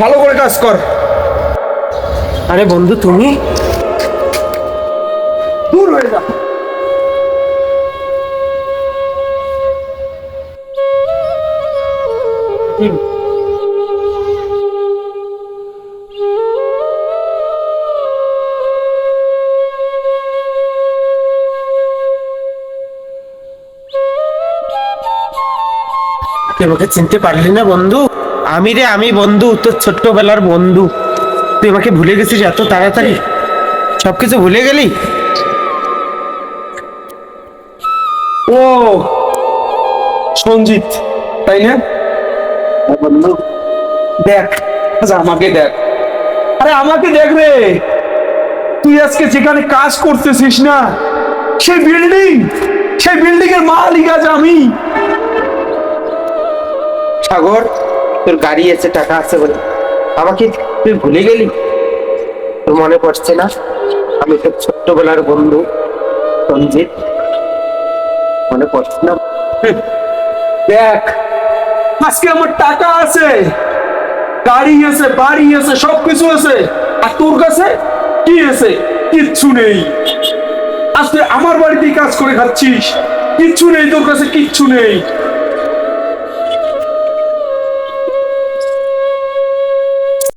ভালো করে কাজ কর। আরে বন্ধু তুমি? দূর হয়ে যা। আমাকে চিনতে পারলি না বন্ধু? আমি রে, আমি বন্ধু, তোর ছোট্টবেলার বন্ধু। তুই আমাকে ভুলে গেছিস এত তাড়াতাড়ি? সবকিছু ভুলে গেলি? ও, সঞ্জিত, তাই না? দেখ আচ্ছা আমাকে দেখ। আরে, আমাকে দেখ রে। তুই আজকে যেখানে কাজ করতেছিস না, সেই বিল্ডিং সেই বিল্ডিং এর মালিক আজ আমি। সাগর তোর গাড়ি আছে টাকা আছে বলে। আমাকে তুই ভুলে গেলি? তোর মনে পড়ছে না? আমি তোর ছোট্টবেলার বন্ধু সঞ্জিত মনে পড়ছে না? দেখ, আজকে আমার টাকা আছে। গাড়ি আছে, বাড়ি আছে, সবকিছু আছে। আর তোর কাছে কি আছে? কিচ্ছু নেই। আজ তুই আমার বাড়িতেই কাজ করে খাচ্ছিস। কিচ্ছু নেই, তোর কাছে কিচ্ছু নেই।